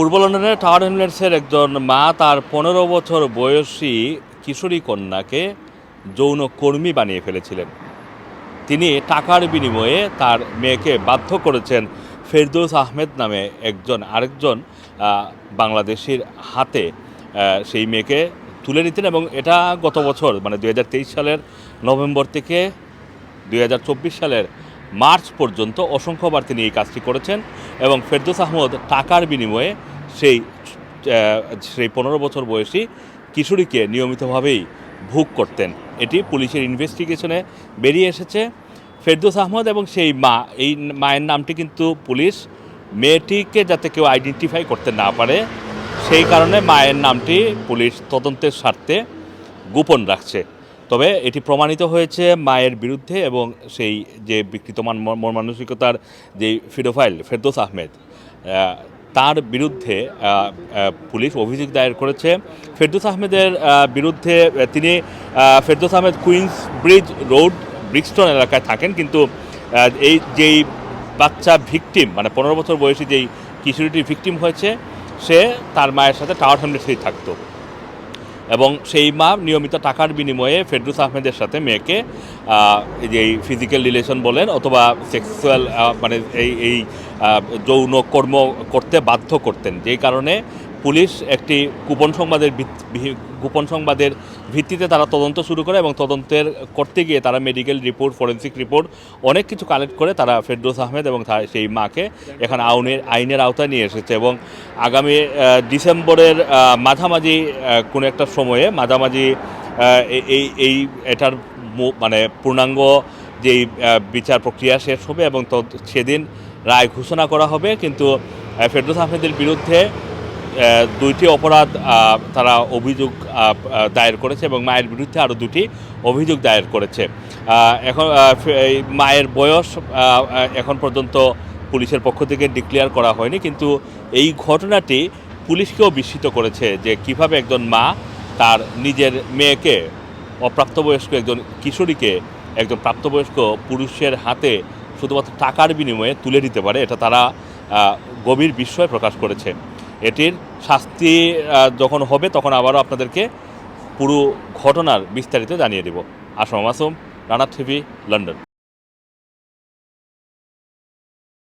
পূর্ব লন্ডনের টাওয়ার হ্যামলেটসের একজন মা তার পনেরো বছর বয়সী কিশোরী কন্যাকে যৌন কর্মী বানিয়ে ফেলেছিলেন। তিনি টাকার বিনিময়ে তার মেয়েকে বাধ্য করেছেন ফেরদৌস আহমেদ নামে একজন আরেকজন বাংলাদেশির হাতে সেই মেয়েকে তুলে নিতেন এবং এটা গত বছর মানে দুই হাজার তেইশ সালের নভেম্বর থেকে দুই হাজার চব্বিশ সালের মার্চ পর্যন্ত অসংখ্যবার তিনি এই কাজটি করেছেন এবং ফেরদৌস আহমদ টাকার বিনিময়ে সেই সেই পনেরো বছর বয়সী কিশোরীকে নিয়মিতভাবেই ভোগ করতেন। এটি পুলিশের ইনভেস্টিগেশনে বেরিয়ে এসেছে। ফেরদৌস আহমদ এবং সেই মা এই মায়ের নামটি কিন্তু পুলিশ মেয়েটিকে যাতে কেউ আইডেন্টিফাই করতে না পারে সেই কারণে মায়ের নামটি পুলিশ তদন্তের স্বার্থে গোপন রাখছে। তবে এটি প্রমাণিত হয়েছে মায়ের বিরুদ্ধে এবং সেই যে বিকৃতমান মন- মন মানসিকতার যে ফিডোফাইল ফেরদৌস আহমেদ আহ, তার বিরুদ্ধে পুলিশ অভিযোগ দায়ের করেছে। ফেরদৌস আহমেদের বিরুদ্ধে তিনি Ferdous Ferdous Ahmed Queens bridge road, Brixton এলাকায় থাকেন। কিন্তু এই যেই বাচ্চা ভিকটিম মানে পনেরো বছর বয়সী যেই কিশোরীটি ভিকটিম হয়েছে, সে তার মায়ের সাথে টাওয়ার হ্যামলেটসেই থাকতো। এবং সেই মা নিয়মিত টাকার বিনিময়ে ফেরদুস আহমেদের সাথে মেয়েকে যে ফিজিক্যাল রিলেশন বলেন অথবা সেক্সুয়াল মানে এই এই যৌন কর্ম করতে বাধ্য করতেন। যেই কারণে পুলিশ একটি গোপন সংবাদের গোপন সংবাদের ভিত্তিতে তারা তদন্ত শুরু করে এবং তদন্তের করতে গিয়ে তারা মেডিকেল রিপোর্ট ফরেন্সিক রিপোর্ট অনেক কিছু কালেক্ট করে তারা ফেরদৌস আহমেদ এবং তার সেই মাকে এখানে আইনের আইনের আওতায় নিয়ে এসেছে এবং আগামী ডিসেম্বরের মাঝামাঝি কোনো একটা সময়ে মাঝামাঝি এই- এই, এটার মানে পূর্ণাঙ্গ যেই বিচার প্রক্রিয়া শেষ হবে এবং সেদিন রায় ঘোষণা করা হবে। কিন্তু ফেরদৌস আহমেদের বিরুদ্ধে দুইটি অপরাধ তারা অভিযোগ দায়ের করেছে এবং মায়ের বিরুদ্ধে আরও দুটি অভিযোগ দায়ের করেছে। এখন মায়ের বয়স এখন পর্যন্ত পুলিশের পক্ষ থেকে ডিক্লেয়ার করা হয়নি, কিন্তু এই ঘটনাটি পুলিশকেও বিস্মিত করেছে যে কীভাবে একজন মা তার নিজের মেয়েকে, অপ্রাপ্তবয়স্ক একজন কিশোরীকে, একজন প্রাপ্তবয়স্ক পুরুষের হাতে শুধুমাত্র টাকার বিনিময়ে তুলে দিতে পারে, এটা তারা গভীর বিস্ময় প্রকাশ করেছে। এটির শাস্তি যখন হবে তখন আবারও আপনাদেরকে পুরো ঘটনার বিস্তারিত জানিয়ে দেব। Assam Masum, Rana TV, London.